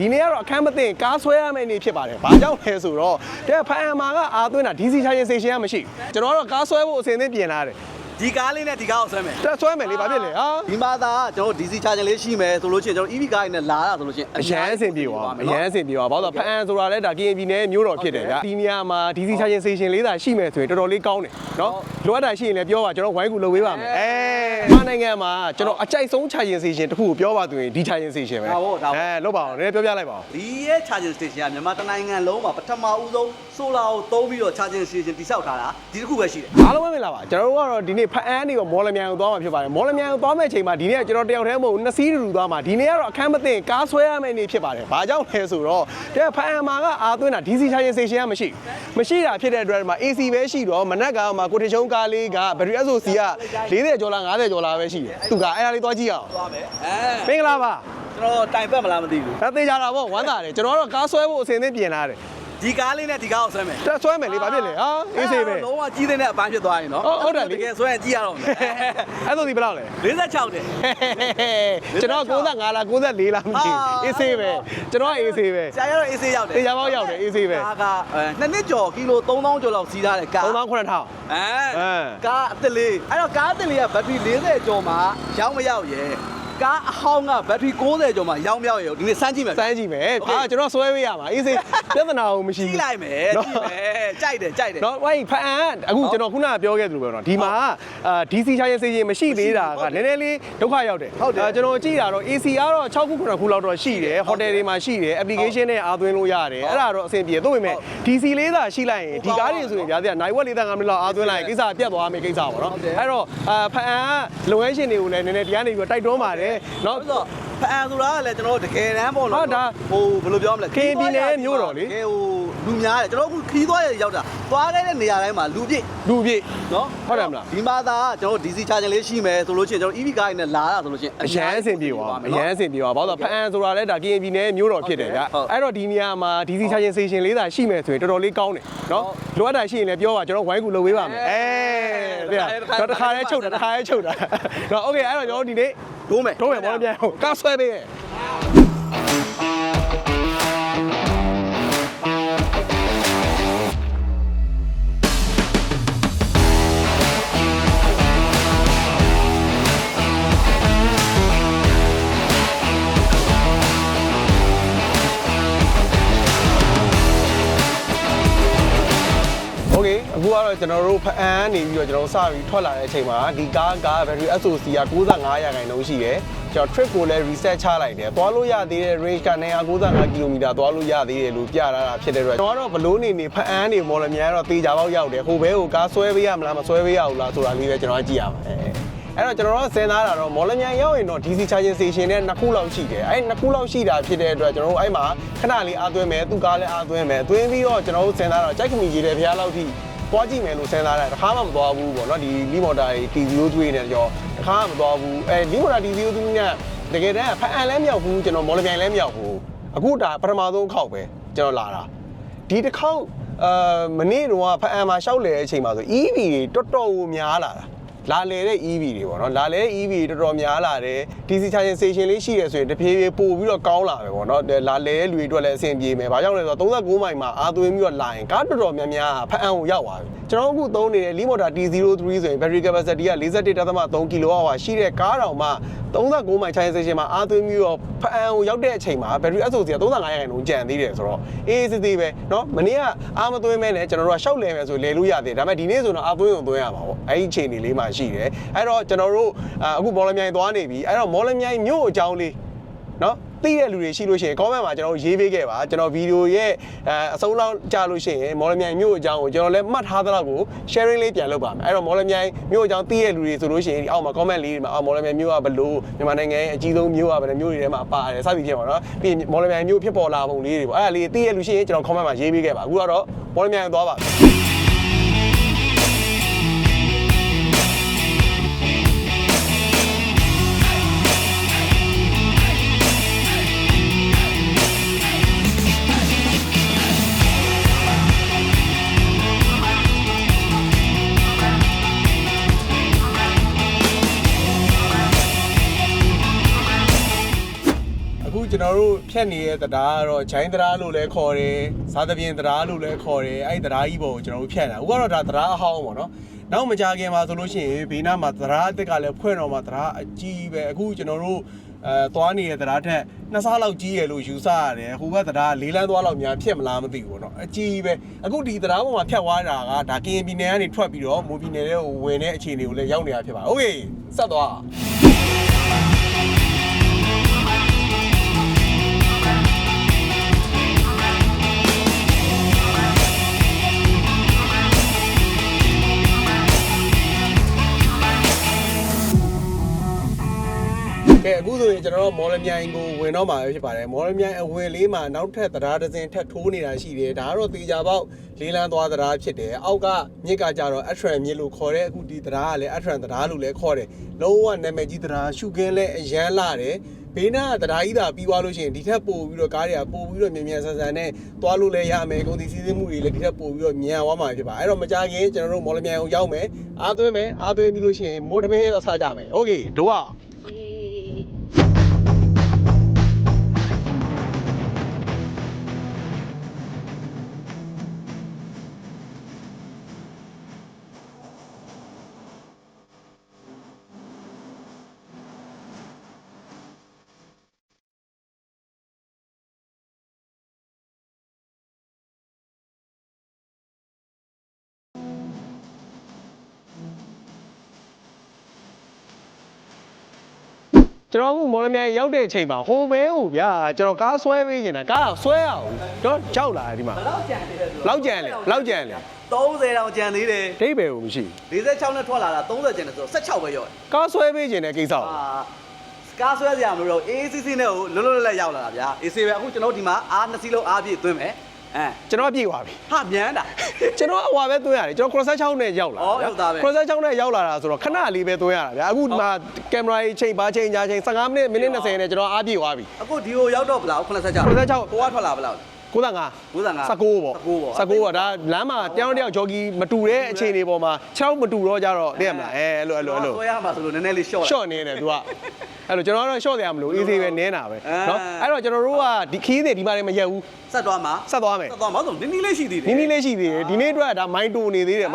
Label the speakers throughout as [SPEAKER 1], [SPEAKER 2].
[SPEAKER 1] ဒီနေ့ကတော့အခန်းမသိရင်ကားဆွဲရမယ့်နေ့ဖြစ်ပါတယ်။ဘာကြောင့်လဲဆိုတော့တဲ့ဖန်အမာကအာသွင်းတာ DC charging station ကမရှိဘူး။ကျွန်တော်ကတော့ကားဆွဲဖို့အစဉ်အသင့်ပြင်လာတယ်
[SPEAKER 2] ဒီကားလေးနဲ့ဒီကားကိုဆွဲမယ်။
[SPEAKER 1] တက်ဆွဲမယ်လေဘာဖြစ်လဲဟာ
[SPEAKER 2] ဒီမှာသာကျွန်တော်တို့ DC charger လေးရှိမယ်ဆိုလို့ရှိရင်ကျွန်တော် EV ကားနဲ့လာတာဆိုလို့ရှိရင်
[SPEAKER 1] အရန်အဆင်ပြေပါအရန်အဆင်ပြေပါဘာလို့လဲဖန်ဆိုတာလဲဒါ KNB နဲ့မျိုးတော်ဖြစ်တယ်ဗျာ။ဒီနေရာမှာ DC charging station လေးသာရှိမယ်ဆိုရင်တော်တော်လေးကောင်းတယ်နော်။လိုအပ်တာရှိရင်လည်းပြောပါကျွန်တော်ဝိုင်းကူလုပ်ပေးပါမယ်။အဲမနိုင်ငံမှာကျွန်တော်အကြိုက်ဆုံး charging station တစ်ခုကိုပြောပါသူရင်ဒီ charging station ပဲအဲလုပ်ပါအောင်နည်းနည်းပြောပြလိုက်ပါဦး
[SPEAKER 2] ဒီရဲ့ charging station ကမြန်မာတိုင်းနိုင်ငံလုံးမှာပထမဦးဆုံး solar ကိုသုံးပြီးတော့ charging station တိစောက်ထားတာဒီတစ်ခုပဲရှိတယ်
[SPEAKER 1] အားလုံးပဲမင်္ဂလာပါကျွန်တော်တို့ကတော့ဒီနေ့ဖအန်းနေကိုမော်လမြိုင်ကိုသွားမှာဖြစ်ပါတယ်မော်လမြိုင်ကိုသွားမယ့်အချိန်မှာဒီနေ့ကကျွန်တော်တယောက်တည်းမဟုတ်ဘူးနှစ်စီးတူတူသွားမှာဒီနေ့ကတော့အခန်းမသိရင်ကားဆွဲရမယ့်နေ့ဖြစ်ပါတယ်ဘာကြောင့်လဲဆိုတော့တဲ့ဖအန်းမှာကအာသွင်းတာ DC charging station ကမရှိဘူးမရှိတာဖြစ်တဲ့အတွက်ဒီမှာ AC ပဲရှိတော့မနက်ကမှကိုထေချုံကားလေးကဘယ်ရီ SOC က40ကျော်လား50ကျော်လားပဲရှိတယ်သူကအဲ့ဒါလေးသွားကြည့်အောင်
[SPEAKER 2] သွားမယ်အဲ
[SPEAKER 1] မင်္ဂလာပါ
[SPEAKER 2] ကျွန်တော်တိုင်ပတ်မလားမသိဘူး
[SPEAKER 1] ဒါသိကြတာပေါ့ဝမ်းသာတယ်ကျွန်တော်ကတော့ကားဆွဲဖို့အစဉ်အသင့်ပြင်လာတယ်
[SPEAKER 2] ဒီကားလေးနဲ့ဒီကားကိုဆွဲမယ်
[SPEAKER 1] တက်ဆွဲမယ်လေဘာဖြစ်လဲဟာအေးစေးပဲ
[SPEAKER 2] လုံးဝကြီးတဲ့အပန်းဖြစ်သွားရင်နော်
[SPEAKER 1] ဟုတ်ဟုတ်တယ်လေ
[SPEAKER 2] တကယ်ဆွဲရင်ကြီးရတော့မယ်
[SPEAKER 1] အဲ့ဆိုဒီဘယ်လောက်လဲ
[SPEAKER 2] 46တဲ့
[SPEAKER 1] ကျွန်တော်95လား94လားမသိဘူးအေးဆေးပဲကျွန်တော်အေးဆေးပဲ
[SPEAKER 2] ဆရာရတော့ AC ရောက်တယ်
[SPEAKER 1] တေချာပေါက်ရောက်တယ်အေးဆေးပဲ
[SPEAKER 2] ကားကအဲနှစ်နှစ်ကျော်ကီလို3000ကျော်လောက်စီးထားတဲ့ကား
[SPEAKER 1] 3900
[SPEAKER 2] အဲ
[SPEAKER 1] အဲ
[SPEAKER 2] ကားအစ်စ်လေးအဲ့တော့ကားအစ်စ်လေးကဘက်ထရီ40ကျော်မှာရောင်းမရောက်ရဲ့ ကားအဟောင်းကဘက်ထရီ60ကျော်မှရောင်းမြောက်ရောဒီနေ့စမ်းကြည့်မယ်
[SPEAKER 1] စမ်းကြည့်မယ်အာကျွန်တော်ဆွဲပေးရမှာအေးစေးပြဿနာကိုမရှိဘူး
[SPEAKER 2] ကြည့်လိုက်မယ်ကြည့်မယ်ကြိုက်တယ်ကြိုက်တယ်
[SPEAKER 1] နော်ဟိုဖအန်အခုကျွန်တော်ခုနကပြောခဲ့သလိုပဲနော်ဒီမှာအာ DC ချရဲစေးရင်မရှိသေးတာကနည်းနည်းလေးဒုက္ခရောက်တယ်ဟုတ်တယ်ကျွန်တော်ကြည့်တာတော့ AC ကတော့6ခု9ခုလောက်တော့ရှိတယ်ဟိုတယ်တွေမှာရှိတယ် application နဲ့အားသွင်းလို့ရတယ်အဲ့ဒါတော့အဆင်ပြေသို့ပေမဲ့ DC လေးသာရှိလိုက်ရင်ဒီကားတွေဆိုရင်ဗျာစရာနိုင်ဝက်လေးသာ5မိနစ်လောက်အားသွင်းလိုက်ရင်ကိစ္စပြတ်သွားမယ်ကိစ္စပါနော်အဲ့တော့အာဖအန်ကလိုအပ်ရှင်တွေကိုလည်းနည်းနည်းဒီကနေပြီးတော့တိုက်တွန်းပါတယ်
[SPEAKER 2] えー、なဖအန်ဆိုတာကလည်းကျွန်တော်တကယ်တမ်းပေါ့
[SPEAKER 1] ဟုတ်
[SPEAKER 2] နော်
[SPEAKER 1] ဒါ
[SPEAKER 2] ဟိုဘယ်လိုပြောမလဲ
[SPEAKER 1] ကရင်ပြည်နယ်မြို့တော်လေ
[SPEAKER 2] တကယ်ဟိုလူများတယ်ကျွန်တော်အခုခီးသွားရရောက်တာသွားခဲ့တဲ့နေရာတိုင်းမှာလူပြည့်
[SPEAKER 1] လူပြည့်
[SPEAKER 2] နော်
[SPEAKER 1] ဟုတ်တယ်မလား
[SPEAKER 2] ဒီမှာသာကျွန်တော် DC charger လေးရှိမယ်ဆိုလို့ရှိရင်ကျွန်တော် EV ကားနဲ့လာတာဆိုလို့ရှိရင်
[SPEAKER 1] အရန်အဆင်ပြေပါအရန်အဆင်ပြေပါဘာလို့လဲဖအန်ဆိုတာလည်းဒါ KNB နဲ့မျိုးတော်ဖြစ်တယ်ဗျ
[SPEAKER 2] ဟုတ်
[SPEAKER 1] အဲ့တော့ဒီနေရာမှာ DC charging station လေးသာရှိမယ်ဆိုရင်တော်တော်လေးကောင်းတယ်နော်လိုအပ်တာရှိရင်လည်းပြောပါကျွန်တော်ဝိုင်းကူလုပ်ပေးပါမယ်အဲဗျတော့တစ်ခါလေးချုပ်တာတစ်ခါလေးချုပ်တာနော်โอเคအဲ့တော့ကျွန်တော်ဒီနေ့
[SPEAKER 2] ဒိုးမယ်
[SPEAKER 1] တော့မယ်ဘောလုံးပြန်ဟုတ်ကားဆွဲ ပေး ကတော့ကျွန်တော်တို့ဖအန်းနေပြီးတော့ကျွန်တော်တို့စပြီးထွက်လာတဲ့အချိန်မှာဒီကားက battery SOC က95ရာခိုင်နှုန်းရှိတယ်ကျွန်တော် trip ကိုလည်း reset ချလိုက်တယ်သွားလို့ရသေးတဲ့ range က295 km သွားလို့ရသေးတယ်လို့ပြထားတာဖြစ်တဲ့အတွက်ကျွန်တော်ကတော့ဘလို့နေနေဖအန်းနေမော်လမြိုင်ကတော့တေချာပေါက်ရောက်တယ်ဟိုဘဲကိုကားဆွဲပေးရမလားမဆွဲပေးရဘူးလားဆိုတာလေးပဲကျွန်တော်ကကြည့်ရမှာအဲ့တော့ကျွန်တော်တို့စဉ်းစားတာတော့မော်လမြိုင်ရောက်ရင်တော့ DC charging station နဲ့နှစ်ခုလောက်ရှိတယ်အဲ့နှစ်ခုလောက်ရှိတာဖြစ်တဲ့အတွက်ကျွန်တော်တို့အဲ့မှာခဏလေးအားသွင်းမယ်သူ့ကားလည်းအားသွင်းမယ်သွင်းပြီးတော့ကျွန်တော်တို့စဉ်းစားတော့ကြိုက်ခမီကြီးတဲ့ဖျားလောက်ထိ သွားကြည့်မယ်လို့စဉ်းစားတာတစ်ခါမှမသွားဘူးပေါ့နော်ဒီလီမော်တာ T03 နဲ့ကြောတစ်ခါမှမသွားဘူးအဲလီမော်တာ T03 နဲ့တကယ်တမ်းဖအန်လည်းမရောက်ဘူးကျွန်တော်မော်လမြိုင်လည်းမရောက်ဘူးအခုဒါပထမဆုံးခောက်ပဲကျွန်တော်လာတာဒီတစ်ခေါက်အာမနေ့တော့ဖအံမှာရှောက်လေတဲ့အချိန်မှာဆို EV တွေတော်တော်ကိုများလာတာ လာလေတဲ့ EV တွေပေါ့နော်လာလေတဲ့ EV တွေတော်တော်များလာတယ် DC charging station လေးရှိရဆိုရင်တဖြည်းဖြည်းပို့ပြီးတော့ကောင်းလာပဲပေါ့နော်လာလေတဲ့လူတွေအတွက်လည်းအဆင်ပြေမယ်။ဘာကြောင့်လဲဆိုတော့39မိုင်မှာအာသွင်းပြီးတော့လာရင်ကားတော်တော်များများဖအံကိုရောက်သွားပြီ။ကျွန်တော်အခုသုံးနေတဲ့ Limoda T03 ဆိုရင် battery capacity က41.3 kWh ရှိတဲ့ကားတောင်မှ39မိုင် charging station မှာအာသွင်းပြီးတော့ဖအံကိုရောက်တဲ့အချိန်မှာ battery SOC က35ရာခိုင်နှုန်းကျန်သေးတယ်ဆိုတော့အေးစစ်သေးပဲเนาะမနေ့ကအာမသွင်းမဲနဲ့ကျွန်တော်တို့ကရှောက်လဲမယ်ဆိုလဲလို့ရသေးတယ်ဒါပေမဲ့ဒီနေ့ဆိုတော့အာသွင်းအောင်သွင်းရမှာပေါ့အဲ့ဒီအချိန်ဒီလေးမှ ရှိတယ်အဲ့တော့ကျွန်တော်တို့အခုမော်လမြိုင်သွားနေပြီအဲ့တော့မော်လမြိုင်မြို့အကြောင်းလေးနော်သိတဲ့လူတွေရှိလို့ရှိရင် comment မှာကျွန်တော်ရေးပေးခဲ့ပါကျွန်တော်ဗီဒီယိုရဲ့အဆုံးလောက်ကြလို့ရှိရင်မော်လမြိုင်မြို့အကြောင်းကိုကျွန်တော်လည်းမှတ်ထားသလောက်ကို sharing လေးပြန်လုပ်ပါမယ်အဲ့တော့မော်လမြိုင်မြို့အကြောင်းသိတဲ့လူတွေဆိုလို့ရှိရင်ဒီအောက်မှာ comment လေးတွေမှာအော်မော်လမြိုင်မြို့ကဘလို့မြန်မာနိုင်ငံရဲ့အကြီးဆုံးမြို့ကဘယ်လိုမြို့တွေထဲမှာပါတယ်စသည်ဖြင့်ပေါ့နော်ပြီးမော်လမြိုင်မြို့ဖြစ်ပေါ်လာပုံလေးတွေပေါ့အဲ့ဒါလေးသိတဲ့လူရှိရင်ကျွန်တော် comment မှာရေးပေးခဲ့ပါအခုကတော့မော်လမြိုင်သွားပါ တော်တို့ တော်တို့ဖြတ်နေတဲ့တရားကတော့ဂျိုင်းတရားလို့လည်းခေါ်တယ်စားသဖြင့်တရားလို့လည်းခေါ်တယ်အဲ့ဒီတရားကြီးပေါ်ကိုကျွန်တော်တို့ဖြတ်တာအခုကတော့ဒါတရားအဟောင်းပေါ့နော်နောက်မကြခင်မှာဆိုလို့ရှိရင်ဘေးနားမှာတရားအစ်စ်ကလည်းဖွင့်တော့မှာတရားအကြီးပဲအခုကျွန်တော်တို့အဲသွားနေတဲ့တရားထက်နှစ်ဆလောက်ကြီးရလို့ယူဆရတယ်ဟိုဘက်တရားလေးလန်းသွားလောက်များဖြစ်မလားမသိဘူးပေါ့နော်အကြီးပဲအခုဒီတရားပေါ်မှာဖြတ်သွားတာကဒါကရင်ပြည်နယ်ကနေထွက်ပြီးတော့မိုးပြည်နယ်တွေကိုဝင်တဲ့အခြေအနေကိုလည်းရောက်နေတာဖြစ်ပါတယ်โอเคဆက်သွား ကဲအခုဆိုရင်ကျွန်တော်တို့မော်လမြိုင်ကိုဝင်တော့မှာပဲဖြစ်ပါတယ်မော်လမြိုင်အဝင်လေးမှာနောက်ထပ်တရားတစ်စင်ထပ်ထိုးနေတာရှိတယ်ဒါကတော့တေချာပေါက်လေးလန်းသွားတရားဖြစ်တယ်အောက်ကမြစ်ကကြတော့အထရန်မြစ်လို့ခေါ်တဲ့အခုဒီတရားကလည်းအထရန်တရားလို့လည်းခေါ်တယ်လုံးဝနာမည်ကြီးတရားရှုခင်းလဲအရန်လာတယ်ဘေးနားကတရားကြီးသာပြီးသွားလို့ရှိရင်ဒီထက်ပိုပြီးတော့ကားတွေကပိုပြီးတော့မြန်မြန်ဆန်ဆန်နဲ့သွားလို့လည်းရမယ်ကုန်စည်စည်းစိမ်မှုတွေလည်းဒီထက်ပိုပြီးတော့မြန်သွားမှာဖြစ်ပါအဲ့တော့မကြခင်ကျွန်တော်တို့မော်လမြိုင်ကိုရောက်မယ်အားသွင်းမယ်အားသွင်းပြီးလို့ရှိရင်မိုးတမင်းတော့စားကြမယ်โอเคတို့က ကျွန်တော်ကမော်လမြိုင်ရောက်တဲ့အချိန်မှာဟိုမဲဟိုဗျာကျွန်တော်ကားဆွဲပေးနေတာကားဆွဲအောင်တော့ကြောက်လာတယ်ဒီမှာ
[SPEAKER 2] ဘယ်လောက်ကြံသေးလဲဆို
[SPEAKER 1] လောက်ကြံလေလောက်ကြံလေ
[SPEAKER 2] 30တောင်ကြံသေးတယ်
[SPEAKER 1] ဒိတ်ပဲကိုမရှိ
[SPEAKER 2] 46နဲ့ထွက်လာတာ30ကျန်တယ်ဆိုတော့16ပဲရော့
[SPEAKER 1] ကားဆွဲပေးခြင်းတဲ့ကိစ္စကို
[SPEAKER 2] အာကားဆွဲစရာမလိုတော့ ACC နဲ့ကိုလွတ်လွတ်လပ်လပ်ရောက်လာတာဗျာ AC ပဲအခုကျွန်တော်ဒီမှာအားနှစ်စီးလုံးအားပြည့်သွင်းမယ် အဲ
[SPEAKER 1] ကျွန်တော်ပြေးသွားပြီ
[SPEAKER 2] ဟာမြန်တာ
[SPEAKER 1] ကျွန်တော်အဝါပဲသွင်းရတယ်ကျွန်တော် cross 6နဲ့ရောက်လာ
[SPEAKER 2] ဩရောက်သားပဲ
[SPEAKER 1] cross 6နဲ့ရောက်လာတာဆိုတော့ခဏလေးပဲသွင်းရတာဗျာအခုဒီမှာကင်မရာကြီးချိန်ပါချိန်ကြာချိန်15မိနစ်မိနစ်20နဲ့ကျွန်တော်အားပြေးသွားပြီ
[SPEAKER 2] အခုဒီကိုရောက်တော့ဘလား86
[SPEAKER 1] 86
[SPEAKER 2] ကိုကထွက်လာဘလား
[SPEAKER 1] 95
[SPEAKER 2] 95
[SPEAKER 1] 19ပေါ့
[SPEAKER 2] 19ပေါ့
[SPEAKER 1] 19ပေါ့ဒါလမ်းမှာတယောက်တစ်ယောက်ဂျော်ဂီမတူတဲ့အခြေအနေပေါ်မှာ6မတူတော့ကြတော့သိရမလားအဲအဲ့လိုအဲ့လိုအဲ့လို
[SPEAKER 2] ဆွဲရမှာဆိုလို့နည်းနည်းလေး short
[SPEAKER 1] ရှော့နေတယ် तू ကအဲ့လိုကျွန်တော်ကတော့ရှော့တယ်မလို့ easy ပဲနင်းတာပဲ
[SPEAKER 2] အဲ
[SPEAKER 1] เนาะအဲ့တော့ကျွန်တော်တို့ကဒီခီးတွေဒီမှာလည်းမရက်ဘူး
[SPEAKER 2] ဆက်သွားမှာ
[SPEAKER 1] ဆက်သွားမယ်
[SPEAKER 2] ဆက်သွားမှာဆိုနည်းနည်းလေးရှိသေးတယ်
[SPEAKER 1] နီးနီးလေးရှိသေးတယ်ဒီနေ့အတွက်ဒါမိုင်းတူနေသေးတယ်33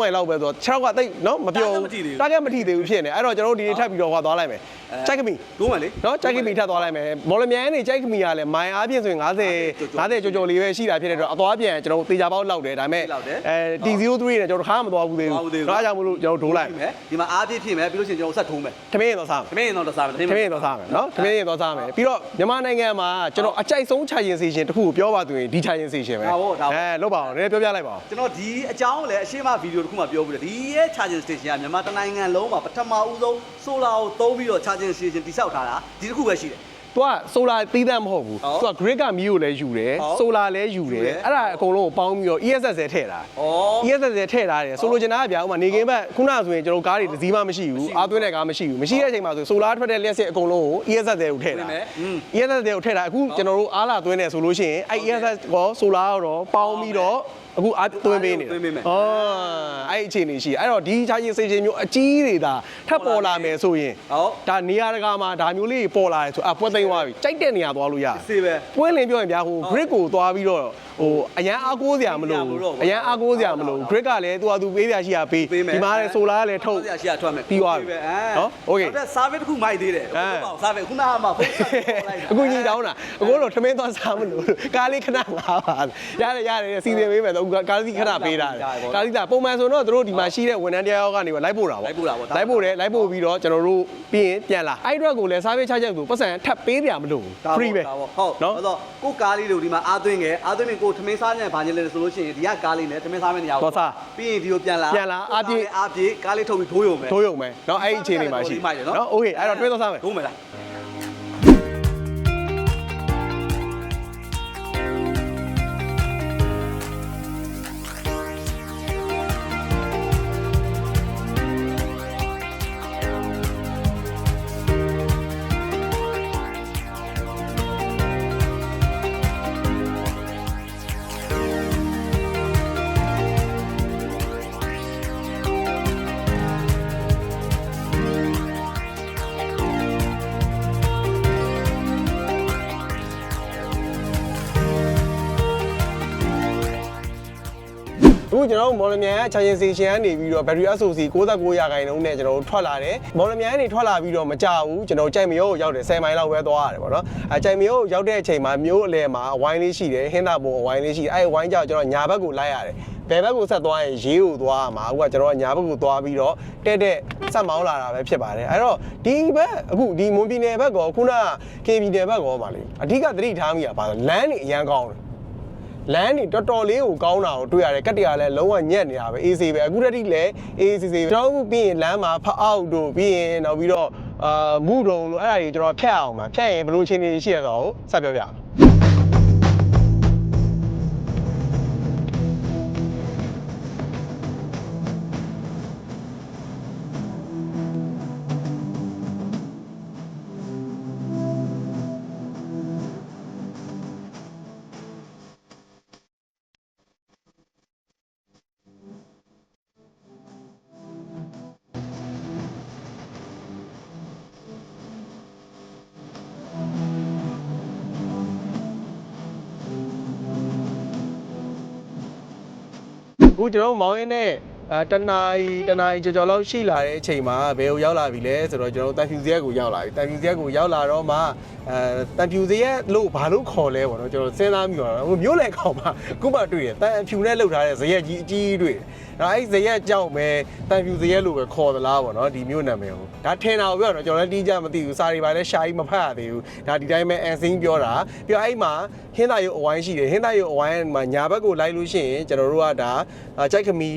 [SPEAKER 1] မိုင်လောက်ပဲဆိုတော့6ကတိတ်เนาะမပြောဘူး target မထိသေးဘူးဖြစ်နေအဲ့တော့ကျွန်တော်တို့ဒီနေ့ထပ်ပြီးတော့ဟောသွားလိုက်မယ်ကြိုက်ကမီ
[SPEAKER 2] ဒုံးမယ်လေ
[SPEAKER 1] เนาะကြိုက်ကမီထပ်သွားလိုက်မယ်မော်လမြိုင်ကနေကြိုက်ကမီကလည်းမိုင်အားဖြင့်ဆိုရင်50 50ကျော်ကျော်လေးပဲရှိတာဖြစ်တဲ့အတွက်အသွားပြန်ကျွန်တော်တို့သေချာပေါက်လောက်တယ်ဒါပေမဲ့အဲ T03 နဲ့ကျွန်တော်တို့ခါမသွားဘူးသေးဘူးဒါကြောင့်မလို့ကျွန်တော်ဒိုးလိုက်
[SPEAKER 2] မယ်ဒီမှာအားပြည့်ဖြစ်မယ်ပြီးလို့ရှိရင်ကျွန်တော်ဆက်ထုံးမယ်
[SPEAKER 1] ထမင်းရင်တော့စားမယ်
[SPEAKER 2] ထမင်းရင်တော့စားမယ်
[SPEAKER 1] ထမင်းရင်တော့စားမယ်နော်ထမင်းရင်တော့စားမယ်ပြီးတော့မြန်မာနိုင်ငံမှာကျွန်တော်အကြိုက်ဆုံးခြာရင်စီရှင်တခုကိုပြောပါသူရင်ဒီခြာရင်စီရှင်ပဲဟုတ်ဟုတ်အဲလောက်ပါအောင်နည်းပြောပြလိုက်ပါအောင်
[SPEAKER 2] ကျွန်တော်ဒီအကြောင်းလည်းအရှင်းမဗီဒီယိုတခုမှပြောဘူးတယ်ဒီရဲ့ charging station ကမြန်မာတိုင်းနိုင်ငံလုံးမှာပထမဦးဆုံး solar ကိုသုံးပြီးတော့ charging station တိစောက်ထားတာဒီတစ်ခုပဲရှိတယ်
[SPEAKER 1] သူကဆိုလာသီးသန့်မဟုတ်ဘူး
[SPEAKER 2] ဟုတ်
[SPEAKER 1] သူက grid ကမီးကိုလည်းယူတယ်
[SPEAKER 2] ဟုတ်
[SPEAKER 1] ဆိုလာလည်းယူတယ်
[SPEAKER 2] ယူတယ်
[SPEAKER 1] အဲ့ဒါအကုန်လုံးကိုပေါင်းပြီးတော့ ESS ထည့်တာ
[SPEAKER 2] ဩ
[SPEAKER 1] ESS ထည့်ထားတယ်ဆိုလိုချင်တာကဗျာဥမာနေကင်းဘက်ခုနကဆိုရင်ကျွန်တော်ကားတွေတစ်စီးမှမရှိဘူးအားသွင်းတဲ့ကားမရှိဘူးမရှိတဲ့အချိန်မှာဆိုဆိုလာထွက်တဲ့လျှက်စစ်အကုန်လုံးကို ESS တွေကိုထည့်တာ
[SPEAKER 2] ထည့်မယ်อืม
[SPEAKER 1] ESS တွေကိုထည့်တာအခုကျွန်တော်တို့အားလာသွင်းတယ်ဆိုလို့ရှိရင်အဲ့ ESS ကောဆိုလာရောပေါင်းပြီးတော့ အခုအားသွင်းပေးနေ
[SPEAKER 2] သွင်းပေးမယ်
[SPEAKER 1] ဩအဲ့ဒီအခြေအနေရှိအဲ့တော့ဒီ charging station မျိုးအကြီးတွေဒါထပ်ပေါ်လာမယ်ဆိုရင်
[SPEAKER 2] ဟုတ်
[SPEAKER 1] ဒါနေရာတကာမှာဒါမျိုးလေးတွေပေါ်လာတယ်ဆိုအပွဲသိမ်းသွားပြီကြိုက်တဲ့နေရာသွားလို့ရတယ်
[SPEAKER 2] စေပဲ
[SPEAKER 1] ပွင့်လင်းပြောရင်ဗျာဟို grid ကိုသွားပြီးတော့ဟိုအရန်အားကိုးစရာမလို
[SPEAKER 2] မလိုတော့ဘူး
[SPEAKER 1] အရန်အားကိုးစရာမလို grid ကလည်းသူကသူပေးစရာရှိတာပေး
[SPEAKER 2] ပေးမယ်
[SPEAKER 1] ဒီမှာလည်း solar ကလည်းထုတ်
[SPEAKER 2] ဆရာရှိရထွက်မယ်
[SPEAKER 1] ပြီးသွားပြီ
[SPEAKER 2] ပဲအဲ
[SPEAKER 1] နော် okay
[SPEAKER 2] ဒါ service တစ်ခုမိုက်သေးတယ်
[SPEAKER 1] အဲ
[SPEAKER 2] ဟုတ်ပါဘူး service ခုနကမှဖုန်းဆက်လိုက်တာ
[SPEAKER 1] အခုညီတောင်းတာအခုတော့ထမင်းသွားစားမလို့ကားလေးခဏငါပါရတယ်ရတယ်စီစဉ်ပေးမယ်တော့ကားလေးခဏပေးတာကားလေးကပုံမှန်ဆိုတော့တို့ဒီမှာရှိတဲ့ဝန်ထမ်းတရားကနေလိုက်ပို့တာပေါ့
[SPEAKER 2] လိုက်ပို့တာပေါ့
[SPEAKER 1] လိုက်ပို့တယ်လိုက်ပို့ပြီးတော့ကျွန်တော်တို့ပြီးရင်ပြန်လာအဲ့အတွက်ကိုလည်း service charge ကိုပတ်စံထပ်ပေးကြမလို့
[SPEAKER 2] ဒါပေါ့
[SPEAKER 1] free ပဲ
[SPEAKER 2] ဒါပေါ့ဟုတ်
[SPEAKER 1] နော်
[SPEAKER 2] ဟုတ်တော့ကိုကားလေးတို့ဒီမှာအားသွင်းခဲ့အားသွင်းရင်ကိုထမင်းစားညံဘာညလဲဆိုလို့ရှိရင်ဒီကကားလေးနဲ့ထမင်းစားမယ့်နေရာကို
[SPEAKER 1] သွားစား
[SPEAKER 2] ပြီးရင်ဒီကိုပြန်လာ
[SPEAKER 1] ပြန်လာအားပြည့်
[SPEAKER 2] အားပြည့်ကားလေးထုတ်ပြီးထိုးရုံပဲ
[SPEAKER 1] ထိုးရုံပဲเนาะအဲ့ဒီအခြေအနေမှာရှိ
[SPEAKER 2] မိုက်တယ်နော်
[SPEAKER 1] เนาะโอเคအဲ့တော့တွဲသွားစားမယ်
[SPEAKER 2] ထိုးမယ်လား
[SPEAKER 1] ကျွန်တော်တို့မော်လမြိုင်က charging station ကနေပြီးတော့ battery SOC 69ရာခိုင်နှုန်းနဲ့ကျွန်တော်တို့ထွက်လာတယ်မော်လမြိုင်ကနေထွက်လာပြီးတော့မကြဘူးကျွန်တော်ကြိုက်မရောကိုရောက်တယ်10မိုင်လောက်ပဲသွားရတယ်ပေါ့နော်အဲကြိုက်မရောကိုရောက်တဲ့အချိန်မှာမျိုးအလဲမှာအဝိုင်းလေးရှိတယ်ဟင်းသာပုံအဝိုင်းလေးရှိတယ်အဲအဝိုင်းကြောင့်ကျွန်တော်ညာဘက်ကိုလိုက်ရတယ်ဘယ်ဘက်ကိုဆက်သွားရင်ရေးကိုသွားရမှာအခုကကျွန်တော်ကညာဘက်ကိုသွားပြီးတော့တဲ့တဲ့ဆက်မောင်းလာတာပဲဖြစ်ပါတယ်အဲ့တော့ဒီဘက်အခုဒီမွန်ပြည်နယ်ဘက်ကောခုနက KB နယ်ဘက်ကောပါလေအဓိကသတိထားမိတာပါဆိုလမ်းနေအရန်ကောင်းတယ် လမ်းနေတော်တော်လေးကိုကောင်းတာကိုတွေ့ရတယ်ကတ်တရလည်းလုံးဝညက်နေတာပဲအေးဆေးပဲအခုတည်းလည်းအေးဆေးဆေးပဲကျွန်တော်တို့ပြီးရင်လမ်းမှာဖအောက်တို့ပြီးရင်နောက်ပြီးတော့အာမူတုံလို့အဲ့ဒါကြီးကျွန်တော်ဖြတ်အောင်ပါဖြတ်ရင်ဘယ်လိုအခြေအနေရှိရတော့ဆက်ပြောပြအော အခုကျွန်တော်တို့မောင်းရင်းနဲ့ အဲတနာရီတနာရီကြော်ကြော်လောက်ရှိလာတဲ့အချိန်မှာဘယ်ကိုရောက်လာပြီလဲဆိုတော့ကျွန်တော်တို့တန်ဖြူစရက်ကိုရောက်လာပြီတန်ဖြူစရက်ကိုရောက်လာတော့မှအဲတန်ဖြူစရက်လို့ဘာလို့ခေါ်လဲပေါ့နော်ကျွန်တော်စဉ်းစားမိတော့ဟိုမျိုးလေခေါ်မှာခုမှတွေ့တယ်တန်ဖြူနဲ့လှုပ်ထားတဲ့ဇရက်ကြီးအကြီးကြီးတွေ့တယ်ဒါအဲ့ဇရက်ကြောင့်ပဲတန်ဖြူဇရက်လို့ပဲခေါ်သလားပေါ့နော်ဒီမျိုးနာမည်ကိုဒါထင်တာကိုပြောတော့ကျွန်တော်လည်းတီးကြမသိဘူးစာရီပါလည်းရှာကြီးမဖတ်ရသေးဘူးဒါဒီတိုင်းပဲအန်စင်းပြောတာပြီးတော့အဲ့မှာဟင်းသားရုပ်အဝိုင်းရှိတယ်ဟင်းသားရုပ်အဝိုင်းမှာညာဘက်ကိုလိုက်လို့ရှိရင်ကျွန်တော်တို့ကဒါကြိုက်ခမီ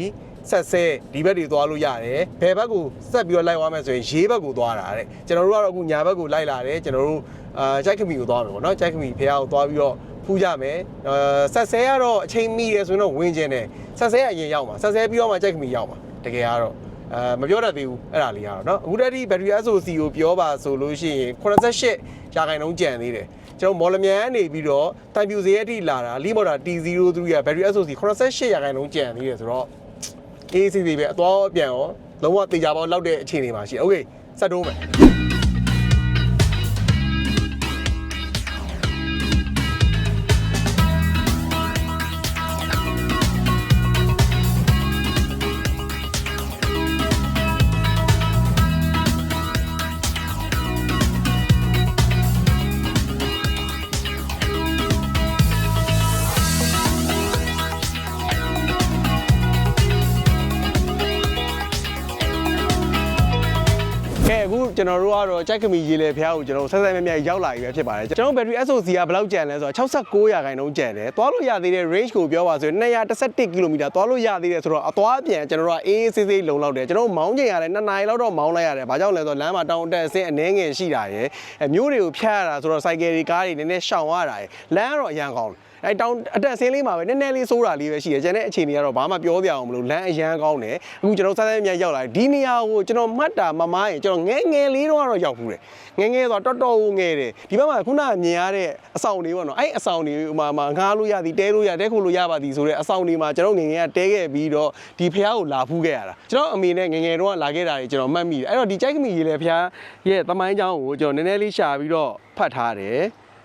[SPEAKER 1] ဆက်ဆဲဒီဘက်တွေသွားလို့ရတယ်ဘယ်ဘက်ကိုဆက်ပြီးတော့လိုက်သွားမယ်ဆိုရင်ရေးဘက်ကိုသွားတာတဲ့ကျွန်တော်တို့ကတော့အခုညာဘက်ကိုလိုက်လာတယ်ကျွန်တော်တို့အာကြိုက်ခမီကိုသွားမယ်ပေါ့နော်ကြိုက်ခမီဖះကိုသွားပြီးတော့ဖူးကြမယ်အာဆက်ဆဲကတော့အချိန်မီရဆိုရင်တော့ဝင်ကျင်တယ်ဆက်ဆဲကအရင်ရောက်မှာဆက်ဆဲပြီးတော့မှကြိုက်ခမီရောက်မှာတကယ်ကတော့အဲမပြောတတ်သေးဘူးအဲ့ဒါလေးကတော့เนาะအခုတည်းက battery SOC ကိုပြောပါဆိုလို့ရှိရင်88ရာခိုင်နှုန်းကျန်သေးတယ်ကျွန်တော်မော်လမြိုင်ကနေပြီးတော့တိုင်ပြူစရဲအထိလာတာလီမော်တာ T03 က battery SOC 88ရာခိုင်နှုန်းကျန်သေးတယ်ဆိုတော့ အေးစီစီပဲအသွားအပြန်ရောလုံးဝတေချာပေါက်လောက်တဲ့အခြေအနေမှာရှိတယ်โอเคဆက်တိုးမယ် ကဲအခုကျွန်တော်တို့ကတော့ကြိုက်ကမီရေလေဖျားကိုကျွန်တော်ဆက်ဆက်မြဲမြဲရောက်လာပြီပဲဖြစ်ပါတယ်ကျွန်တော် battery SOC ကဘယ်လောက်ကျန်လဲဆိုတော့69ရာခိုင်နှုန်းကျန်တယ်သွားလို့ရသေးတဲ့ range ကိုပြောပါဆိုရင်211 km သွားလို့ရသေးတယ်ဆိုတော့အသွားအပြန်ကျွန်တော်တို့ကအေးအေးဆေးဆေးလုံလောက်တယ်ကျွန်တော်မောင်းချိန်ရတယ်2နာရီလောက်တော့မောင်းလိုက်ရတယ်ဘာကြောင့်လဲဆိုတော့လမ်းမှာတောင်တက်အဆင်းအနှဲငယ်ရှိတာရယ်အဲမျိုးတွေကိုဖြတ်ရတာဆိုတော့ cycle တွေကားတွေနည်းနည်းရှောင်ရတာရယ်လမ်းကတော့အရန်ကောင်းတယ် အဲတောင်အတက်ဆင်းလေးမှာပဲနည်းနည်းလေးဆိုးတာလေးပဲရှိတယ်ကျန်တဲ့အခြေအနေကတော့ဘာမှပြောပြအောင်မလို့လမ်းအရန်ကောင်းတယ်အခုကျွန်တော်စားစားမြတ်ရောက်လာဒီနေရာကိုကျွန်တော်မှတ်တာမမားရင်ကျွန်တော်ငယ်ငယ်လေးတော့တော့ရောက်ဘူးတယ်ငယ်ငယ်ဆိုတော့တော်တော်ငယ်တယ်ဒီဘက်မှာခုနကမြင်ရတဲ့အဆောင်တွေပေါ့နော်အဲ့အဆောင်တွေဟိုမှာငားလို့ရသည်တဲလို့ရတဲခုလို့ရပါသည်ဆိုတဲ့အဆောင်တွေမှာကျွန်တော်ငယ်ငယ်ကတဲခဲ့ပြီးတော့ဒီဖျားကိုလာဖူးခဲ့ရတာကျွန်တော်အမေနဲ့ငယ်ငယ်တော့လာခဲ့တာကြီးကျွန်တော်မှတ်မိတယ်အဲ့တော့ဒီကြိုက်ကမိကြီးလေဖျားရဲ့သမိုင်းကြောင်းကိုကျွန်တော်နည်းနည်းလေးရှာပြီးတော့ဖတ်ထားတယ်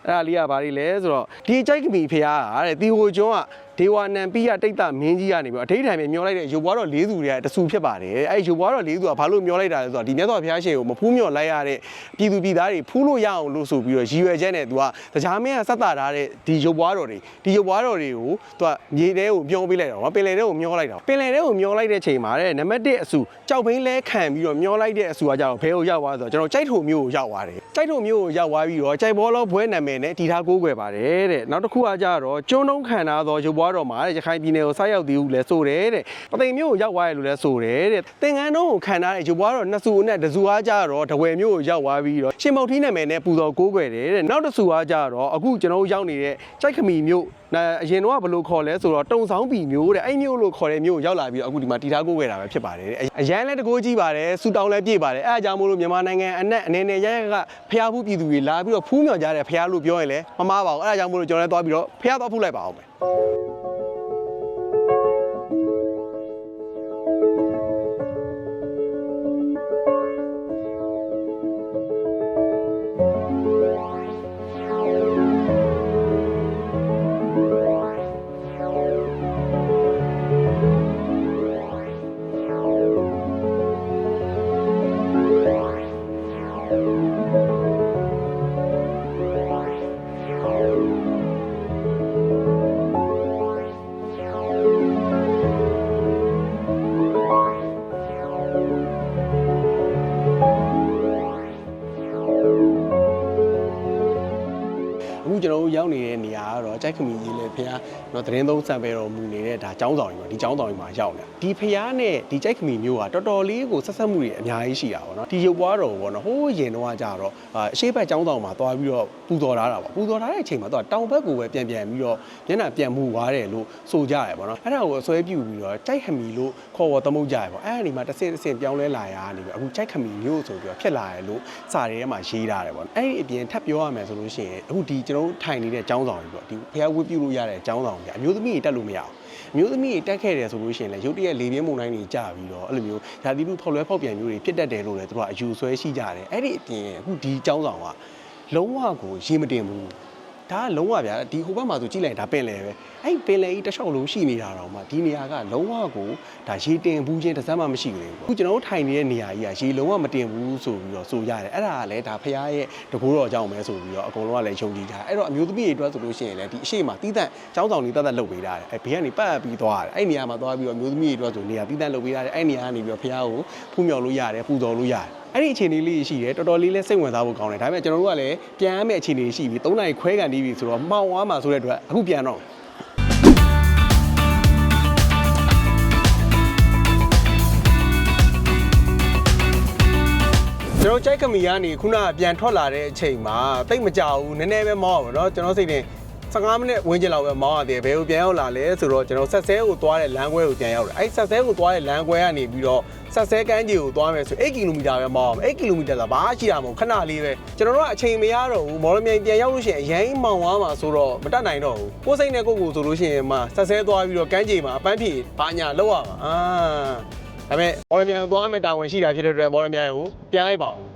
[SPEAKER 1] အဲ့ဒါလေးကဘာတွေလဲဆိုတော့ဒီကြိုက်ကမီဖះကတဲ့တီဟိုကျွန်းက ဒေဝနံပိယတိတ်တမင်းကြီးကနေပြီးတော့အထိဋ္ဌာန်မြေမျောလိုက်တဲ့ရုပ်ဘွားတော်လေးသူတွေကတဆူဖြစ်ပါတယ်အဲ့ဒီရုပ်ဘွားတော်လေးသူကဘာလို့မျောလိုက်တာလဲဆိုတော့ဒီမြတ်စွာဘုရားရှင်ကိုမဖူးမျောလိုက်ရတဲ့ပြည်သူပြည်သားတွေဖူးလို့ရအောင်လို့ဆိုပြီးတော့ရည်ရွယ်ချက်နဲ့သူကတရားမင်းကစက်တာထားတဲ့ဒီရုပ်ဘွားတော်တွေဒီရုပ်ဘွားတော်တွေကိုသူကမြေထဲကိုမျောပေးလိုက်တာပေါ့ပင်လယ်ထဲကိုမျောလိုက်တာပင်လယ်ထဲကိုမျောလိုက်တဲ့ချိန်မှာတဲ့နံပါတ်1အဆူကြောက်ဘိန်းလဲခံပြီးတော့မျောလိုက်တဲ့အဆူကကြတော့ဘဲကိုရောက်သွားဆိုတော့ကျွန်တော်ကြိုက်ထုံမျိုးကိုရောက်သွားတယ်ကြိုက်ထုံမျိုးကိုရောက်သွားပြီးတော့ကြိုက်ဘောလောဘွဲနာမည်နဲ့တီထားကိုးကွယ်ပါတယ်တဲ့နောက်တစ်ခုကကြတော့ကျွန်းတုံးခံထားသောရုပ်ဘွားတော်မှာတဲ့ရခိုင်ပြည်နယ်ကိုဆိုက်ရောက်သေးဘူးလဲဆိုတယ်တဲ့ပသိမ်မျိုးကိုရောက်သွားရလို့လဲဆိုတယ်တဲ့သင်္ကန်းတုံးကိုခံထားတဲ့ရုပ်ဘွားတော်နှစ်ဆူနဲ့တစ်ဆူအားကြတော့တဝယ်မျိုးကိုရောက်သွားပြီးတော့ရှင်မောက်ထီးနာမည်နဲ့ပူတော်ကိုးကွယ်တယ်တဲ့နောက်တစ်ဆူအားကြတော့အခုကျွန်တော်တို့ရောက်နေတဲ့ကြိုက်ခမီမျိုးနာအရင်တော့ကဘယ်လိုခေါ်လဲဆိုတော့တုံဆောင်ပီမျိုးတဲ့အဲ့မျိုးလို့ခေါ်တဲ့မျိုးကိုရောက်လာပြီးတော့အခုဒီမှာတီထားကိုးခဲ့တာပဲဖြစ်ပါတယ်တဲ့အရန်လဲတကိုးကြီးပါတယ်စူတောင်းလဲပြည့်ပါတယ်အဲအကြောင်းမို့လို့မြန်မာနိုင်ငံအနက်အနေနဲ့ရရကဖျားဖူးပြည်သူတွေလာပြီးတော့ဖူးမြော်ကြတဲ့ဖျားလို့ပြောရင်လည်းမမားပါဘူးအဲအကြောင်းမို့လို့ကျွန်တော်လည်းသွားပြီးတော့ဖျားသွားဖူးလိုက်ပါအောင် မ ရောက်နေတဲ့နေရာကတော့ကြိုက်ခမီကြီးလေဖះ နော်သတင်းသုံးစံပဲတော်မူနေတဲ့ဒါចောင်းဆောင်ကြီးပေါ့ဒီចောင်းဆောင်ကြီးမှာရောက်နေတာဒီဖះနဲ့ဒီကြိုက်ခမီမျိုးကတော်တော်လေးကိုဆက်ဆက်မှုတွေအများကြီးရှိတာပေါ့နော်ဒီရုပ်ပွားတော်ပေါ့နော်ဟိုးရင်တော့ကြတော့အာအရှိတ်ဘက်ចောင်းဆောင်မှာသွားပြီးတော့ပူတော်လာတာပေါ့ပူတော်လာတဲ့အချိန်မှာတော့တောင်ဘက်ကိုပဲပြန်ပြန်ပြီးတော့မျက်နှာပြန်မှုသွားတယ်လို့ဆိုကြရတယ်ပေါ့နော်အဲ့ဒါကိုအစွဲပြုပြီးတော့ကြိုက်ခမီလို့ခေါ်ဝေါ်သမုတ်ကြရပေါ့အဲ့ဒီမှာတစ်ဆင့်တစ်ဆင့်ပြောင်းလဲလာရနေပြီအခုကြိုက်ခမီမျိုးဆိုပြီးတော့ဖြစ်လာတယ်လို့စာတွေထဲမှာရေးထားတယ်ပေါ့အဲ့ဒီအပြင်ထပ်ပြောရမယ်ဆိုလို့ရှိရင်အခုဒီကျွန်တော်တို့ထိုင်နေတဲ့ចောင်းဆောင်ကြီးပေါ့ဒီဖျားဝတ်ပြုလို့ရတဲ့ចောင်းဆောင် ကြီးအမျိုးသမီးတွေတက်လို့မရအောင်အမျိုးသမီးတွေတက်ခဲ့တယ်ဆိုလို့ရှိရင်လည်းရုတ်တရက်လေပြင်းမုန်တိုင်းတွေကြာပြီးတော့အဲ့လိုမျိုးဓာတိလူဖောက်လွဲဖောက်ပြန်မျိုးတွေဖြစ်တတ်တယ်လို့လည်းသူတို့ကအယူဆွဲရှိကြတယ်အဲ့ဒီအပြင်အခုဒီចောင်းဆောင်ကလုံးဝကိုရေမတင်ဘူး ဒါကလုံးဝဗျာဒီဟိုဘက်မှာဆိုကြည့်လိုက်ဒါပင်လေပဲအဲ့ပင်လေကြီးတစ်လျှောက်လုံးရှိနေတာတော့မှဒီနေရာကလုံးဝကိုဒါရေတင်ဘူးချင်းတစ်စက်မှမရှိဘူးလေအခုကျွန်တော်တို့ထိုင်နေတဲ့နေရာကြီးကရေလုံးဝမတင်ဘူးဆိုပြီးတော့ဆိုရတယ်အဲ့ဒါကလည်းဒါဖရားရဲ့တကူတော်ကြောင့်ပဲဆိုပြီးတော့အကုန်လုံးကလည်းယုံကြည်ကြတယ်အဲ့တော့အမျိုးသမီးတွေအတွက်ဆိုလို့ရှိရင်လည်းဒီအရှိမတီးတန့်ចောင်းဆောင်လေးတတ်တတ်လုပ်ပေးတာတယ်အဲ့ဘေးကနေပတ်ပြီးသွားရတယ်အဲ့နေရာမှာသွားပြီးတော့အမျိုးသမီးတွေအတွက်ဆိုနေရာတီးတန့်လုပ်ပေးတာတယ်အဲ့နေရာကနေပြီးတော့ဖရားကိုဖူးမြော်လို့ရတယ်ပူဇော်လို့ရတယ် အဲ့ဒီအခြေအနေလေးရှိတယ်တော်တော်လေးလဲစိတ်ဝင်စားဖို့ကောင်းတယ်ဒါပေမဲ့ကျွန်တော်တို့ကလည်းပြန်ရမယ့်အခြေအနေရှိပြီ၃နိုင်ခွဲကန်ပြီးပြီဆိုတော့မှောင်သွားမှာဆိုတဲ့အတွက်အခုပြန်တော့ကျွန်တော်ကြိုက်ကမီကနေခုနကပြန်ထွက်လာတဲ့အချိန်မှာတိတ်မကြဘူးနည်းနည်းပဲမောင်းပါတော့ကျွန်တော်စိတ်တင် 15မိနစ်ဝန်းကျင်လောက်ပဲမောင်းရတယ်ဘယ်ကိုပြန်ရောက်လာလဲဆိုတော့ကျွန်တော်ဆက်ဆဲကိုသွားတဲ့လမ်းခွဲကိုပြန်ရောက်တယ်အဲ့ဆက်ဆဲကိုသွားတဲ့လမ်းခွဲကနေပြီးတော့ဆက်ဆဲကမ်းခြေကိုသွားမယ်ဆို8ကီလိုမီတာပဲမောင်းအောင်8ကီလိုမီတာဆိုဘာရှိတာမဟုတ်ခဏလေးပဲကျွန်တော်တို့ကအချိန်မရတော့ဘူးမော်လမြိုင်ပြန်ရောက်လို့ရှိရင်အရင်မောင်းသွားမှာဆိုတော့မတတ်နိုင်တော့ဘူးကိုယ်စိတ်နဲ့ကိုယ့်ကိုယ်ဆိုလို့ရှိရင်မှဆက်ဆဲသွားပြီးတော့ကမ်းခြေမှာအပန်းဖြေဘာညာလောက်ရမှာအာဒါပေမဲ့မော်လမြိုင်ကိုသွားမယ်တာဝန်ရှိတာဖြစ်တဲ့အတွက်မော်လမြိုင်ကိုပြန်လိုက်ပါဦး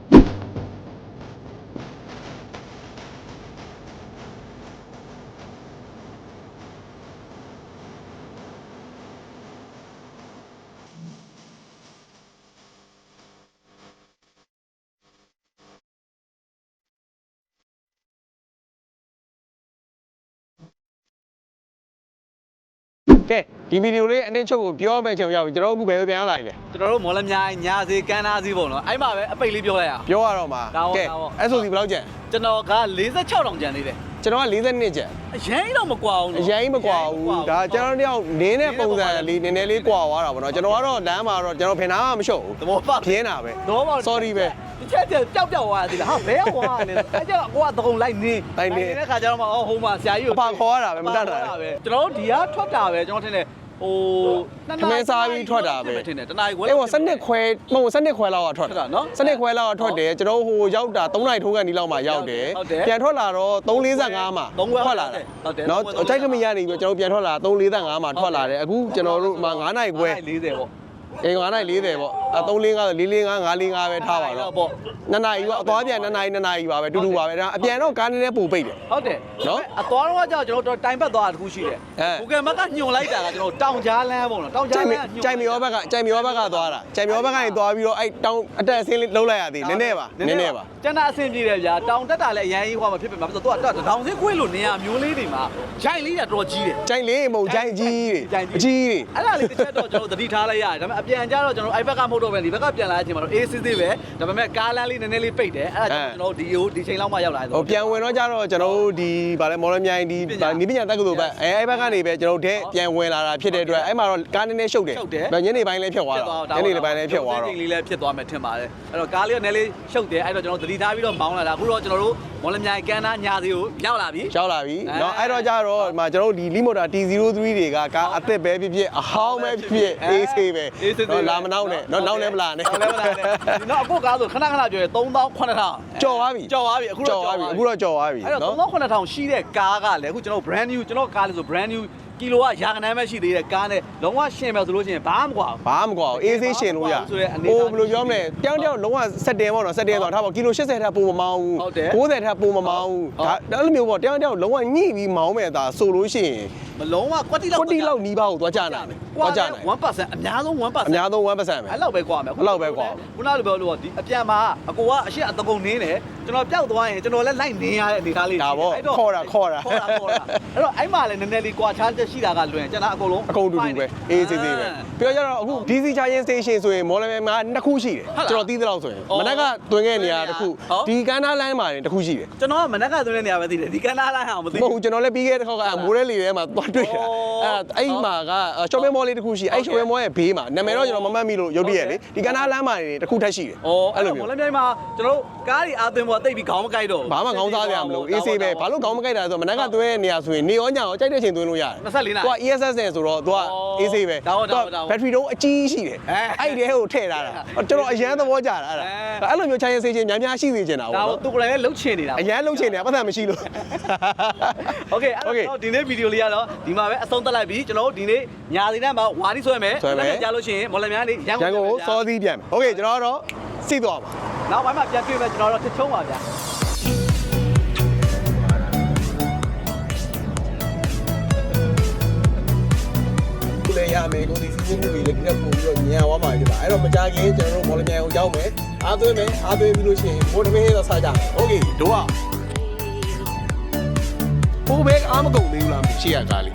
[SPEAKER 1] ကဲဒီဗီဒီယိုလေးအတင်းချုပ်ကိုပြောမဲ့ချိန်ရောက်ပြီကျွန်တော်အခုဘယ်လိုပြန်လာလဲ
[SPEAKER 2] ကျွန်တော်တို့မော်လမြိုင်ညာစီကန်းသားစီပေါ့နော်အဲ့မှာပဲအပိတ်လေးပြောလိုက်ရအောင်
[SPEAKER 1] ပြောရတော့မှာ
[SPEAKER 2] ဒါပေါ့
[SPEAKER 1] ကဲ
[SPEAKER 2] ဒါပေါ့
[SPEAKER 1] အဲ့ဆိုဒီဘယ်လောက်ကျန်
[SPEAKER 2] ကျွန်တော်က46တောင်ကျန်သေးတယ်
[SPEAKER 1] ကျွန်တော်က40နှစ်ကျန်
[SPEAKER 2] အရင်တော့မကွာဘူး
[SPEAKER 1] အ
[SPEAKER 2] နော်
[SPEAKER 1] ရင်မကွာဘူးဒါကျွန်တော်တယောက်နင်းတဲ့ပုံစံလေးနည်းနည်းလေးကွာသွားတာပေါ့နော်ကျွန်တော်ကတော့လမ်းမှာတော့ကျွန်တော်ဖင်နာမှမရှုပ်ဘူး
[SPEAKER 2] သဘောပေါက်
[SPEAKER 1] ပြင်းတာပဲ
[SPEAKER 2] သဘောပေါက်
[SPEAKER 1] sorry ပဲ
[SPEAKER 2] ဒီချက်ချက်ပျောက်ပျောက်သွားသေးလားဟာဘဲကွာလဲအဲ့ကျတော့ကိုကသုံးလိုက်နေ
[SPEAKER 1] လိုက်နေ
[SPEAKER 2] တဲ့ခါကျတော့မှအော်ဟိုမှာဆရာကြီးကို
[SPEAKER 1] အပါခေါ်ရတာပဲမတတ်တာ
[SPEAKER 2] ပဲကျွန်တော်တို့ဒီကထွက်တာပဲကျွန်တော်ထင်တယ် ဟို
[SPEAKER 1] ခမဲစားပြီးထွက်တာပဲ
[SPEAKER 2] ထင်တယ်တနားကြီးခွဲ
[SPEAKER 1] အေးဟိုစနစ်ခွဲမဟုတ်စနစ်ခွဲလောက်ကထွက်
[SPEAKER 2] ထွက်တာနော်
[SPEAKER 1] စနစ်ခွဲလောက်ကထွက်တယ်ကျွန်တော်ဟိုရောက်တာ3နိုင်ထိုးကန်ဒီလောက်မှရောက်တယ်
[SPEAKER 2] ဟုတ်တယ်
[SPEAKER 1] ပြန်ထွက်လာတော့345မှာ
[SPEAKER 2] သုံးခွဲ
[SPEAKER 1] ထွက်လာတယ်
[SPEAKER 2] ဟုတ်တယ်
[SPEAKER 1] နော်
[SPEAKER 2] သုံးခွဲ
[SPEAKER 1] ကြိုက်ကမရနေပြီးတော့ကျွန်တော်ပြန်ထွက်လာ345မှာထွက်လာတယ်အခုကျွန်တော်တို့မှ9နိုင်ခွဲ
[SPEAKER 2] 40ပေါ့
[SPEAKER 1] အေး9နိုင်40ပေါ့ အဲ345 445 545ပဲထားပါတော့
[SPEAKER 2] ပေါ့
[SPEAKER 1] နှစ်နာရီပေါ့အသွားပြန်နှစ်နာရီနှစ်နာရီပါပဲတူတူပါပဲဒါအပြန်တော့ကားနည်းနည်းပိုပိတ်တယ်
[SPEAKER 2] ဟုတ်တယ်
[SPEAKER 1] နော်
[SPEAKER 2] အသွားတော့ကြောက်ကျွန်တော်တိုင်ပတ်သွားတာတခုရှိတယ်
[SPEAKER 1] အဲ
[SPEAKER 2] ဂူဂယ်မက်ကညွန်လိုက်တာကကျွန်တော်တောင်ကြားလမ်းပေါ့နော်တောင်
[SPEAKER 1] ကြို
[SPEAKER 2] ကြား
[SPEAKER 1] က်
[SPEAKER 2] လ
[SPEAKER 1] မ
[SPEAKER 2] မ်းကညွန်
[SPEAKER 1] ကြိုက်မရောဘက်ကကြိုက်မရောဘက်ကသွားတာကြိုက်မရောဘက်ကနေသွားပြီးတော့အဲ့တောင်းအတက်အဆင်းလေးလှုပ်လိုက်ရသေးနည်းနည်းပါနည်းနည်းပါ
[SPEAKER 2] ကျန်တာအဆင်ပြေတယ်ဗျာတောင်တက်တာလည်းအရင်ကြီးဟွာမှာဖြစ်ဖြစ်မှာဆိုတော့သူကတောင်စင်းခွေးလို့နေရမျိုးလေးတွေမှာဂျိုင်လေးကတော်ကြီးတယ်
[SPEAKER 1] ကြိုက်လေးမဟုတ်ကြိုက်ကြီးတွေအကြီးတွေ
[SPEAKER 2] အဲ့ဒါလေးတစ်ချက်တော့ကျွန်တော်သတိထားလိုက်ရတယ်ဒါပေမဲ့အပြန်ကြတော့ကျွန်တော်အဲ့ဘက်ကမဟုတ်တော့ပဲဒီဘက်ကပြန်လာတဲ့အချိန်မှာတော့အေးစစ်စစ်ပဲဒါပေမဲ့ကားလမ်းလေးနည်းနည်းလေးပိတ်တယ်အဲ့ဒါကြောင့်ကျွန်တော်ဒီဟိုဒီချိန်လောက်မှရောက်လာတယ်
[SPEAKER 1] ဟိုပြန်ဝင်တော့ကြတော့ကျွန်တော်တို့ဒီဗာလဲမော်လမြိုင်ဒီနိပညာတက္ကသိုလ်ဘက်အဲအဲ့ဘက်ကနေပဲကျွန်တော်တို့ပြန်ဝင်လာတာဖြစ်တဲ့အတွက်အဲ့မှာတော့ကားနည်းနည်းရှုပ်တယ်ညနေပိုင်းလည်းဖြတ်သွားတော့ညနေပိုင်းလည်းဖြတ်သွားတော့
[SPEAKER 2] ချိန်လေးလည်းဖြစ်သွားမယ်ထင်ပါတယ်အဲ့တော့ကားလေးကနည်းလေးရှုပ်တယ်အဲ့တော့ကျွန်တော်သတိထားပြီးတော့မောင်းလာတာအခုတော့ကျွန်တော်တို့မော်လမြိုင်ကန်နာညာစီကိုရောက်လာပြီ
[SPEAKER 1] ရောက်လာပြီเนาะအဲ့တော့ကြတော့ဒီမှာကျွန်တော်တို့ဒီ Limoda T03 တွေကကားအသက်ပဲဖြစ်ဖြစ်အဟောင်းပဲဖြစ်ဖြစ်အေးဆေးပဲเนาะလာမနောက်နဲ့เนาะ နောက်လည်းမလာနဲ့
[SPEAKER 2] နောက်လည်းမလာနဲ့ဒီနောက်အကိုကားဆိုခဏခဏပြောရင်3000 9000
[SPEAKER 1] ကြော်သွားပြီ
[SPEAKER 2] ကြော်သွားပြီအခုတော့ကြော်
[SPEAKER 1] သွားပြီအခုတော့ကြော်သွားပြီနော်
[SPEAKER 2] 3000 9000ရှိတဲ့ကားကလည်းအခုကျွန်တော် brand new ကျွန်တော်ကားလေဆို brand new ကီလိုကရာခဏမ်းပဲရှိသေးတဲ့ကားနဲ့လုံးဝရှင်းမယ်ဆိုလို့ရှိရင်ဘာမှမကွာဘူး
[SPEAKER 1] ဘာမှမကွာဘူးအေးဆေးရှင်လို့ရ
[SPEAKER 2] ဆိုတဲ့အနေအထား
[SPEAKER 1] ဟိုဘယ်လိုပြောမလဲတောင်းတောင်းလုံးဝစက်တင်ပေါ့နော်စက်တင်ဆိုတော့ထားပါကီလို80ထပ်ပိုမမောင်းဘူး
[SPEAKER 2] ဟုတ်တယ်
[SPEAKER 1] 90ထပ်ပိုမမောင်းဘူး
[SPEAKER 2] ဟုတ်
[SPEAKER 1] ဒါအဲ့လိုမျိုးပေါ့တောင်းတောင်းလုံးဝညှိပြီးမောင်းမဲ့သားဆိုလို့ရှိရင်
[SPEAKER 2] မလုံးဝကွက်တိလောက်
[SPEAKER 1] ကွတီလောက်နီးပါးကိုသွားကြနိုင်တယ်သွားကြနိုင်
[SPEAKER 2] 1%အများဆုံး1%
[SPEAKER 1] အများဆုံး1%ပဲ
[SPEAKER 2] အဲ့လောက်ပဲကွာမယ်
[SPEAKER 1] အဲ့လောက်ပဲကွာ
[SPEAKER 2] ခုနကလိုပြောလို့ဒီအပြန်မှာအကိုကအရှိအတကုံနင်းတယ်ကျွန်တော်ပျောက်သွားရင်ကျွန်တော်လည်းလိုက်နင်းရတဲ့အနေအထားလေး
[SPEAKER 1] ဒါပေါ့
[SPEAKER 2] အဲ့တော့
[SPEAKER 1] ခေါ်တာခေါ်တာ
[SPEAKER 2] ခေါ်တာခေါ်တာအဲ့တော့အဲ့မှာလည်းနည်းနည်းလေးကွာခြားချက်ရှိတာကလွင်ကျွန်တော်အကုန်လုံး
[SPEAKER 1] အကုန်တူတူပဲအေးစေးစေးပဲပြောကြတော့အခု DC charging station ဆိုရင်မော်လမြိုင်မှာနှစ်ခုရှိတယ်ကျွန်တော်သိသလောက်ဆိုရင်မနက်ကတွင်ခဲ့နေရတစ်ခုဒီကန်းသားလိုင်းမှာတစ်ခုရှိတယ်
[SPEAKER 2] ကျွန်တော်ကမနက်ကသွင်းတဲ့နေရာပဲသိတယ်ဒီကန်းသားလိုင်းအောင်မသိ
[SPEAKER 1] မဟုတ်ဘူးကျွန်တော်လည်းပြီးခဲ့တဲ့ခေါက်ကမိုးရဲလေထဲမှာသွားတွေ့တာအဲ့အဲ့မှာက shopping mall လေးတစ်ခုရှိအဲ့ shopping mall ရဲ့ဘေးမှာနာမည်တော့ကျွန်တော်မမှတ်မိလို့ရုပ်တရက်လေဒီကန်းသားလမ်းမှာနေတစ်ခုထပ်ရှိတယ်
[SPEAKER 2] ဩအဲ့
[SPEAKER 1] အဲ့
[SPEAKER 2] လို
[SPEAKER 1] လို
[SPEAKER 2] မော်လ
[SPEAKER 1] မျိုး
[SPEAKER 2] မြိုင်မှာကျွန်တော်တို့ကားတွေအားသွင်းဖို့တိတ်ပြီးခေါင်းမကိုက်တော့
[SPEAKER 1] ဘာမှခေါင်းစားကြမလို့အေးဆေးပဲဘာလို့ခေါင်းမကိုက်တာလဲဆိုတော့မနက်ကသွဲတဲ့နေရာဆိုရင်နေရောညရောကြိုက်တဲ့ချိန်သွင်းလို့ရတယ်
[SPEAKER 2] 24နာရီ။
[SPEAKER 1] तू ESS နဲ့ဆိုတော့ तू က AC ပဲ။
[SPEAKER 2] तू
[SPEAKER 1] ဘက်ထရီတော့အကြီးရှိတယ်။
[SPEAKER 2] အဲ့
[SPEAKER 1] ဒီထဲကိုထည့်ထားတာ။ကျွန်တော်အရန်သဘောကျတာအဲ့ဒါ။အဲ့လိုမျိုး charging station များများရှိစေချင်တာပေါ့။
[SPEAKER 2] ဒါ
[SPEAKER 1] တော့
[SPEAKER 2] तू ကိုယ်တိုင်လည်းလှုပ်ချင်နေတာ။
[SPEAKER 1] အရန်လှုပ်ချင်နေတာပတ်သက်မရှိလို့။
[SPEAKER 2] Okay အဲ့တော့ဒီနေ့ဗီဒီယိုလေးကတော့ဒီမှာပဲအဆုံးသတ်လိုက်ပြီ။ကျွန်တော်တို့ဒီနေ့ညာစီနဲ့မှာဝါရီဆွဲမယ်။
[SPEAKER 1] ဆွဲမယ်။
[SPEAKER 2] ကြားလို့ရှိရင်မော်လမြိုင်နေရန်
[SPEAKER 1] ကုန်ကိုစောသီးပြန်မယ်။ Okay ကျွန်တော်ကတော့စီးသွားပါ။
[SPEAKER 2] နောက်ပိုင်းမှာပြန်တွေ့မယ်ကျွန်တော်တော့ချက်ချုံးပါဗျာ။
[SPEAKER 1] ရမယ်ကိုဒီစီစဉ်မှုတွေလည်းဒီကပို့ပြီးတော့ညံသွားမှာဖြစ်ပါအဲ့တော့မကြခင်ကျွန်တော်တို့မော်လမြိုင်ကိုရောက်မယ်အားသွင်းမယ်အားသွင်းပြီးလို့ရှိရင်မိုးတမင်းတော့စားကြမယ်โอเคတို့ကဘိုးဘဲအားမကုန်သေးဘူးလားရှေ့ရကားလေး